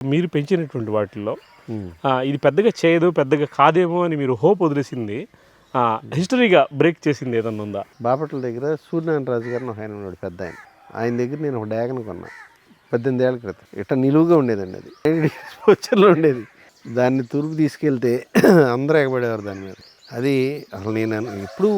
మీరు పెంచినటువంటి వాటిల్లో ఇది పెద్దగా చేయదు పెద్దగా కాదేమో అని మీరు హోప్ వదిలేసింది హిస్టరీగా బ్రేక్ చేసింది ఏదన్నా ఉందా? బాపట్ల దగ్గర సూర్యనారాయణ రాజు గారిని ఒక ఆయన ఉన్నాడు పెద్ద ఆయన. ఆయన దగ్గర నేను ఒక డ్యాగన్ కొన్నా పద్దెనిమిది ఏళ్ళ క్రితం. ఇట్లా నిలువుగా ఉండేదండి అది. స్పోచర్లో ఉండేది. దాన్ని తూర్పు తీసుకెళ్తే అందరూ ఎగబడేవారు దాని మీద. అది అసలు నేను ఎప్పుడు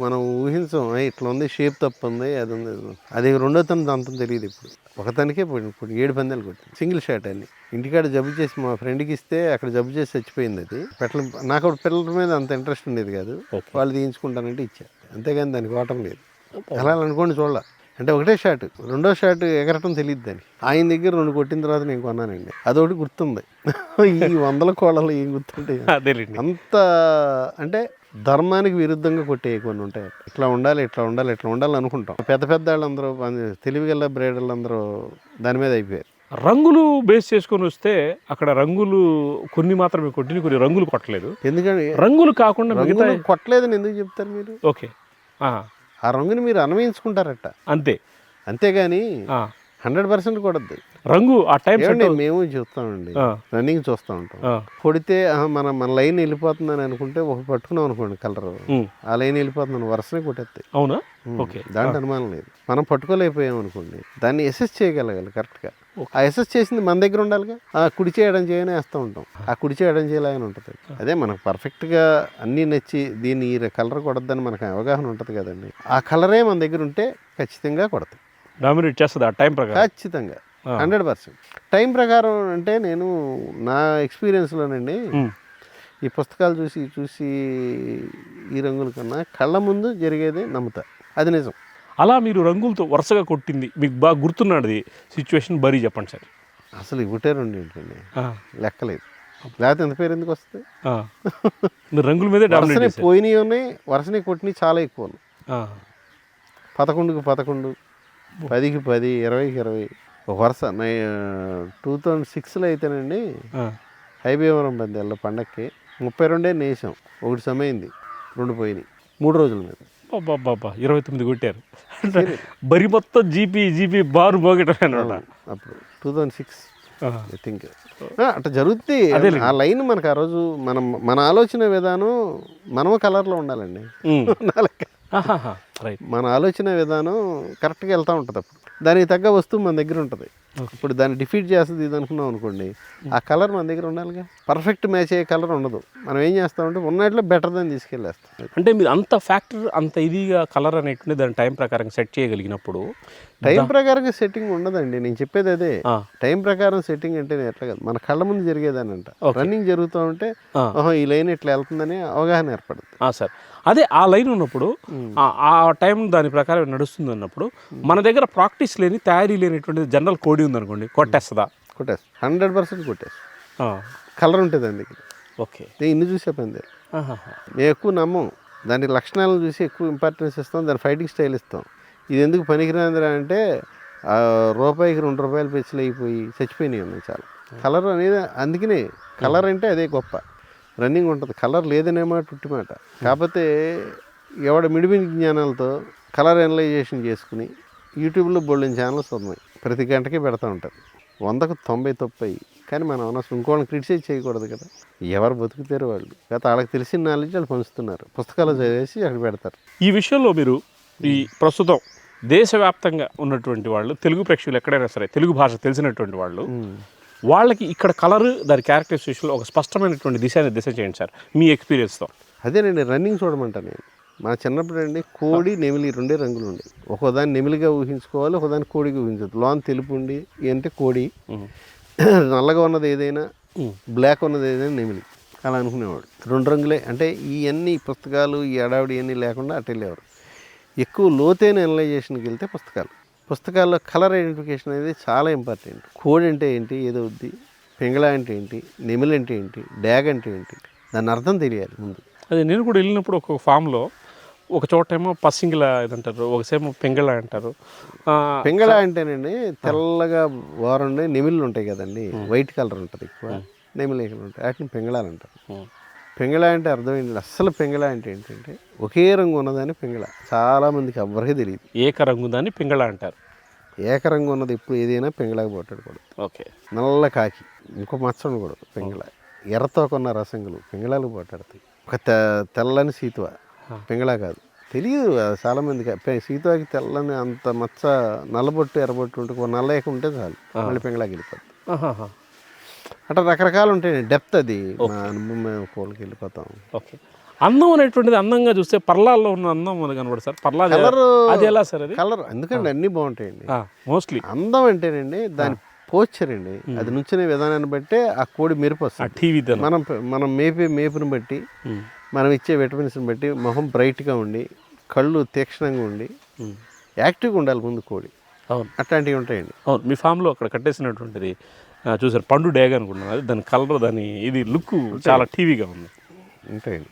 మనం ఊహించాం "ఏ, ఇట్లా ఉంది షేప్ తప్పు ఉంది అది ఉంది ఇది ఉంది." అది రెండో తన అంతం తెలియదు ఇప్పుడు. ఒకతనికే పోయింది ఇప్పుడు ఏడు పందాలు కొట్టింది సింగిల్ షాట్ అని ఇంటికాడ జబ్బు చేసి మా ఫ్రెండ్కి ఇస్తే అక్కడ జబ్బు చేసి చచ్చిపోయింది అది. పెట్టల నాకు పిల్లల మీద అంత ఇంట్రెస్ట్ ఉండేది కాదు. వాళ్ళు తీయించుకుంటానంటే ఇచ్చా. అంతేగాని దానికి ఓటం లేదు. అలా అనుకోండి చూడాల. అంటే ఒకటే షాట్ రెండో షాట్ ఎగరటం తెలియదు దానికి. ఆయన దగ్గర రెండు కొట్టిన తర్వాత నేను కొన్నానండి. అదొకటి గుర్తుంది. ఈ వందల కోళ్ళలో ఏం గుర్తుంటాయి. అదేలేండి. అంత అంటే ధర్మానికి విరుద్ధంగా కొట్టే కొన్ని ఉంటాయి. ఇట్లా ఉండాలి ఇట్లా ఉండాలి ఇట్లా ఉండాలి అనుకుంటాం. పెద్ద పెద్ద వాళ్ళందరూ తెలివిగల బ్రేడర్లు అందరూ దాని మీద అయిపోయారు. రంగులు బేస్ చేసుకొని వస్తే అక్కడ రంగులు కొన్ని మాత్రమే కొట్టిన కొన్ని రంగులు కొట్టలేదు. ఎందుకంటే రంగులు కాకుండా మిగతా రంగులు కొట్టలేదని ఎందుకు చెప్తారు మీరు? ఓకే. ఆ, రంగుని మీరు అన్వయించుకుంటారట అంతే. అంతేగాని హండ్రెడ్ పర్సెంట్ కొడద్దు. రంగు ఆ టైం సెట్ ఏమండి మేము చూస్తామండి. రన్నింగ్ చూస్తూ ఉంటాం. కొడితే మన మన లైన్ వెళ్ళిపోతుందని అనుకుంటే ఒక పట్టుకున్నాం అనుకోండి కలర్. ఆ లైన్ వెళ్ళిపోతుందని వరుసనే కొట్టేస్తాయి అవునా? ఓకే. దాంట్లో అనుమానం లేదు. మనం పట్టుకోలేకపోయాం అనుకోండి దాన్ని ఎసెస్ చేయగలగాలి కరెక్ట్గా ఆ ఎసెస్ చేసింది మన దగ్గర ఉండాలిగా? ఆ కుడి చేయడం చేయని వేస్తూ ఉంటాం. ఆ కుడి చేయడం చేయలేని ఉంటుంది. అదే మనకు పర్ఫెక్ట్గా అన్నీ నచ్చి దీన్ని ఈ కలర్ కొడద్దని మనకు అవగాహన ఉంటుంది కదండి. ఆ కలరే మన దగ్గర ఉంటే ఖచ్చితంగా కొడతాం. డామినేట్ చేస్తుంది ఆ టైం ప్రకారం. ఖచ్చితంగా. Hundred percent. టైం ప్రకారం అంటే నేను నా ఎక్స్పీరియన్స్లోనండి ఈ పుస్తకాలు చూసి చూసి ఈ రంగుల కన్నా కళ్ళ ముందు జరిగేది నమ్ముతా. అది నిజం. అలా మీరు రంగులతో వరుసగా కొట్టింది. మీకు బాగా గుర్తున్నాడు సిచ్యువేషన్ బరీ చెప్పండి సార్. అసలు ఇవిటే రెండు ఏంటండి? లెక్కలేదు. లేకపోతే ఎంత పేరు ఎందుకు వస్తుంది. మీరు రంగుల మీదే వరుసనే పోయినవి ఉన్నాయి వరుసనే కొట్టినవి చాలా ఎక్కువ ఉన్నాయి. పదకొండుకి పదకొండు. పదికి పది ఇరవైకి ఇరవై. ఒక వరుస. టూ థౌజండ్ సిక్స్లో అయితేనండి హైబీవరం పందేళ్ళ పండక్కి ముప్పై రెండే నేసాం ఒకటి సమయింది రెండు పోయినాయి. మూడు రోజుల మీద అబ్బబ్బబ్బా, ఇరవై తొమ్మిది కొట్టారు. అంటే బరి మొత్తం జీపీ జీపీ బారు అనమాట అప్పుడు two thousand six. I think అట్లా జరుగుద్ది. ఆ లైన్ మనకు ఆ రోజు మనం మన ఆలోచన విధానం మనము కలర్లో ఉండాలండి. మన ఆలోచన విధానం కరెక్ట్గా వెళ్తూ ఉంటుంది అప్పుడు. దానికి తగ్గ వస్తువు మన దగ్గర ఉంటుంది. ఇప్పుడు దాన్ని డిఫీట్ చేస్తుంది ఇది అనుకున్నాం అనుకోండి ఆ కలర్ మన దగ్గర ఉండాలిగా. పర్ఫెక్ట్ మ్యాచ్ అయ్యే కలర్ ఉండదు. మనం ఏం చేస్తామంటే ఉన్నట్లో బెటర్ దాన్ని తీసుకెళ్ళేస్తాం. అంటే మీరు అంత ఫ్యాక్టర్ అంత ఇదిగా కలర్ అనేటువంటి దాని టైం ప్రకారం సెట్ చేయగలిగినప్పుడు టైం ప్రకారంగా సెట్టింగ్ ఉండదండి. నేను చెప్పేది అదే. టైం ప్రకారం సెట్టింగ్ అంటే నేను ఎట్లా కాదు. మన కళ్ళ ముందు జరిగేదాని అంట రన్నింగ్ జరుగుతూ ఉంటే. ఓహో ఈ లైన్ ఇట్లా వెళ్తుందని అవగాహన ఏర్పడుతుంది. ఆ, సార్. అదే ఆ లైన్ ఉన్నప్పుడు ఆ- ఆ టైం దాని ప్రకారం నడుస్తుంది అన్నప్పుడు మన దగ్గర ప్రాక్టీస్ లేని తయారీ లేనిటువంటి జనరల్ కోడి ఉందనుకోండి కొట్టేస్తుందా? కొట్టేస్తాం. హండ్రెడ్ పర్సెంట్ కొట్టేస్తాం. కలర్ ఉంటుంది అందుకే ఓకే. నేను ఇన్ని చూసే పంది. మేము ఎక్కువ నమ్మం. దాని లక్షణాలను చూసి ఎక్కువ ఇంపార్టెన్స్ ఇస్తాం దాని ఫైటింగ్ స్టైల్ ఇస్తాం. ఇది ఎందుకు పనికిరాందిరా అంటే రూపాయికి రెండు రూపాయలు పెచ్చులు అయిపోయి చచ్చిపోయినాయి ఉన్నాయి చాలా. కలర్ అనేది అందుకనే కలర్ అంటే అదే గొప్ప. రన్నింగ్ ఉంటుంది. కలర్ లేదనేమాట టుట్టి మాట. కాకపోతే ఎవడ మిడిమిడి జ్ఞానాలతో కలర్ అనలైజేషన్ చేసుకుని యూట్యూబ్లో బోల్డెన్ ఛానల్స్ ఉన్నాయి ప్రతి గంటకి పెడతా ఉంటారు. వందకు తొంభై తొంభై కానీ మనం అనవసరం ఇంకోళ్ళని క్రిటిసైజ్ చేయకూడదు కదా. ఎవరు బతుకుతారు వాళ్ళు. గత వాళ్ళకి తెలిసిన నాలెడ్జ్ వాళ్ళు పంచుతున్నారు. పుస్తకాలు చదివేసి అక్కడ పెడతారు. ఈ విషయంలో మీరు ఈ ప్రస్తుతం దేశవ్యాప్తంగా ఉన్నటువంటి వాళ్ళు తెలుగు ప్రేక్షకులు ఎక్కడైనా సరే తెలుగు భాష తెలిసినటువంటి వాళ్ళు వాళ్ళకి ఇక్కడ కలర్ దాని క్యారెక్టర్స్ విషయంలో ఒక స్పష్టమైనటువంటి దిశానిర్దేశం చేయండి సార్ మీ ఎక్స్పీరియన్స్తో అదేనండి రన్నింగ్ చూడమంటా నేను. మా చిన్నప్పుడు అండి కోడి నెమిలి రెండే రంగులు ఉండే ఒకదాన్ని నెమిలిగా ఊహించుకోవాలి ఒకదాన్ని కోడిగా ఊహించదు లోన్ తెలుపు ఉండి అంటే కోడి. నల్లగా ఉన్నది ఏదైనా బ్లాక్ ఉన్నది ఏదైనా నెమిలి. అలా అనుకునేవాడు. రెండు రంగులే అంటే ఇవన్నీ పుస్తకాలు ఈ అడావిడి ఇవన్నీ లేకుండా అటు వెళ్ళేవారు ఎక్కువ లోతైన అనలైజేషన్కి వెళ్తే పుస్తకాలు. పుస్తకాల్లో కలర్ ఐడెంటిఫికేషన్ అనేది చాలా ఇంపార్టెంట్. కోడి అంటే ఏంటి ఏదో వద్ది పింగళ అంటే ఏంటి నెమిలి అంటే ఏంటి డ్యాగ్ అంటే ఏంటి దాని అర్థం తెలియాలి ముందు. అదే నేను కూడా వెళ్ళినప్పుడు ఒక ఫామ్లో ఒక చోట ఏమో పసింగిల ఇదంటారు ఒకసేమో పెంగళ అంటారు. పింగళ అంటేనండి తెల్లగా వారండి నెమిళ్ళు ఉంటాయి కదండి వైట్ కలర్ ఉంటుంది ఎక్కువ నెమిలికలు ఉంటాయి వాటిని పింగళాలు అంటారు. పింగళ అంటే అర్థం ఏంటి అస్సలు పింగళ అంటే ఏంటంటే ఒకే రంగు ఉన్నదని పింగళ. చాలా మందికి ఎవ్వరికీ తెలియదు. ఏక రంగు దాన్ని పింగళ అంటారు. ఏకరంగా ఉన్నది ఎప్పుడు ఏదైనా పెంగళాకి పోటాడకూడదు ఓకే. నల్ల కాకి ఇంకో మచ్చ ఉండకూడదు పెంగళ. ఎర్రతో కొన్న రసంగులు పెంగళాలు పోటాడతాయి. ఒక తె తెల్లని సీతువ పెంగళ కాదు. తెలియదు అది చాలా మందికి. పె- సీతువాకి తెల్లని అంత మచ్చ నల్లబొట్టు ఎర్రబొట్టు ఉంటే నల్ల ఏక ఉంటే చాలు. మళ్ళీ పెంగళాకి వెళ్ళిపోతుంది. అట్లా రకరకాలు ఉంటాయి డెప్త్ అది. అనుభవం మేము కోళ్ళకి వెళ్ళిపోతాం. ఓకే అందం అనేటువంటిది అందంగా చూస్తే పర్లాల్లో ఉన్న అందం మనకు కనబడు సార్. పర్లా కలర్ అది ఎలా సార్ అది? కలర్ ఎందుకంటే అన్నీ బాగుంటాయండి. మోస్ట్లీ అందం అంటేనండి దాని పోస్చర్ అండి. అది నుంచునే విధానాన్ని బట్టే ఆ కోడి మెరుపు ఆ వస్తుంది మనం మనం మేపే మేపుని బట్టి మనం ఇచ్చే విటమిన్స్ని బట్టి మొహం బ్రైట్గా ఉండి కళ్ళు తీక్షణంగా ఉండి యాక్టివ్గా ఉండాలి ముందు కోడి. అవును. అట్లాంటివి ఉంటాయండి. అవును. మీ ఫామ్లో అక్కడ కట్టేసినటువంటిది చూసారు పండు డేగ అనుకుంటున్నాను అది దాని కలర్ దాని ఇది లుక్ చాలా టీవీగా ఉంది. ఉంటాయండి